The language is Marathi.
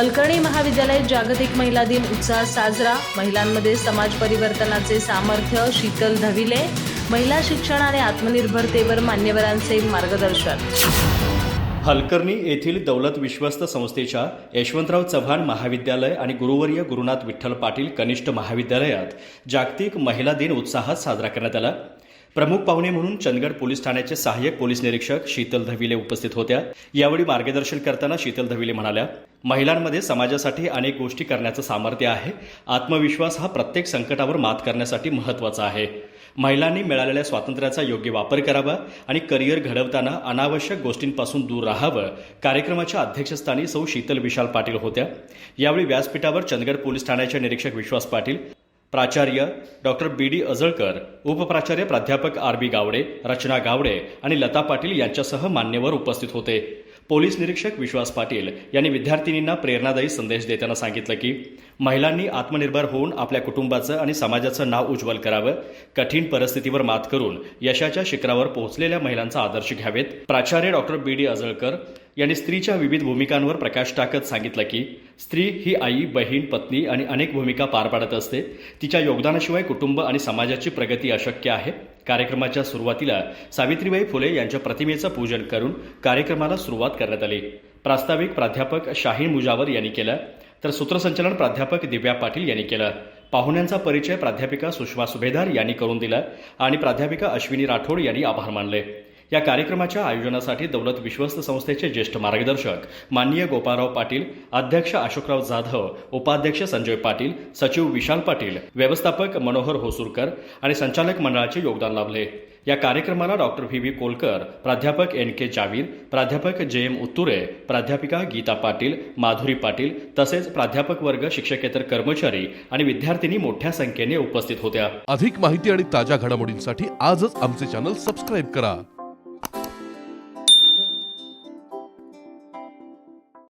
हलकर्णी महाविद्यालय जागतिक महिला दिन उत्साहात साजरा. महिलांमध्ये समाज परिवर्तनाचे सामर्थ्य शीतल धविले. महिला शिक्षण आणि आत्मनिर्भरतेवर मान्यवरांचे मार्गदर्शन. हलकर्णी येथील दौलत विश्वस्त संस्थेच्या यशवंतराव चव्हाण महाविद्यालय आणि गुरुवर्य गुरुनाथ विठ्ठल पाटील कनिष्ठ महाविद्यालयात जागतिक महिला दिन उत्साहात साजरा करण्यात आला. प्रमुख पाहुणे म्हणून चंदगड पोलीस ठाण्याचे सहाय्यक पोलीस निरीक्षक शीतल धविले उपस्थित होत्या. यावेळी मार्गदर्शन करताना शीतल धविले म्हणाल्या महिलांमध्ये समाजासाठी अनेक गोष्टी करण्याचं सामर्थ्य आहे. आत्मविश्वास हा प्रत्येक संकटावर मात करण्यासाठी महत्त्वाचा आहे. महिलांनी मिळालेल्या स्वातंत्र्याचा योग्य वापर करावा आणि करिअर घडवताना अनावश्यक गोष्टींपासून दूर राहावं. कार्यक्रमाच्या अध्यक्षस्थानी सौ शीतल विशाल पाटील होत्या. यावेळी व्यासपीठावर चंदगड पोलीस ठाण्याचे निरीक्षक विश्वास पाटील प्राचार्य डॉक्टर बी. डी. अजळकर उपप्राचार्य प्राध्यापक आर. बी. गावडे रचना गावडे आणि लता पाटील यांच्यासह मान्यवर उपस्थित होते. पोलीस निरीक्षक विश्वास पाटील यांनी विद्यार्थिनींना प्रेरणादायी संदेश देताना सांगितलं की महिलांनी आत्मनिर्भर होऊन आपल्या कुटुंबाचं आणि समाजाचं नाव उज्ज्वल करावं कठीण परिस्थितीवर मात करून यशाच्या शिखरावर पोहोचलेल्या महिलांचा आदर्श घ्यावेत. प्राचार्य डॉक्टर बी. डी. अजळकर यांनी स्त्रीच्या विविध भूमिकांवर प्रकाश टाकत सांगितलं की स्त्री ही आई बहीण पत्नी आणि अनेक भूमिका पार पाडत असते. तिच्या योगदानाशिवाय कुटुंब आणि समाजाची प्रगती अशक्य आहे. कार्यक्रमाच्या सुरुवातीला सावित्रीबाई फुले यांच्या प्रतिमेचं पूजन करून कार्यक्रमाला सुरुवात करण्यात आली. प्रास्ताविक प्राध्यापक शाहीन मुजावर यांनी केलं. तर सूत्रसंचालन प्राध्यापक दिव्या पाटील यांनी केलं. पाहुण्यांचा परिचय प्राध्यापिका सुषमा सुभेदार यांनी करून दिला आणि प्राध्यापिका अश्विनी राठोड यांनी आभार मानले. या कार्यक्रमाच्या आयोजनासाठी दौलत विश्वस्त संस्थेचे ज्येष्ठ मार्गदर्शक माननीय गोपाळराव पाटील अध्यक्ष अशोकराव जाधव उपाध्यक्ष संजय पाटील सचिव विशाल पाटील व्यवस्थापक मनोहर होसूरकर आणि संचालक मंडळाचे योगदान लाभले. या कार्यक्रमाला डॉक्टर व्ही. व्ही. कोलकर प्राध्यापक एन. के. जावीर प्राध्यापक जे. एम. उत्तुरे प्राध्यापिका गीता पाटील माधुरी पाटील तसेच प्राध्यापक वर्ग शिक्षकेतर कर्मचारी आणि विद्यार्थिनी मोठ्या संख्येने उपस्थित होत्या. अधिक माहिती आणि ताज्या घडामोडींसाठी आजच आमचे चॅनल सबस्क्राईब करा.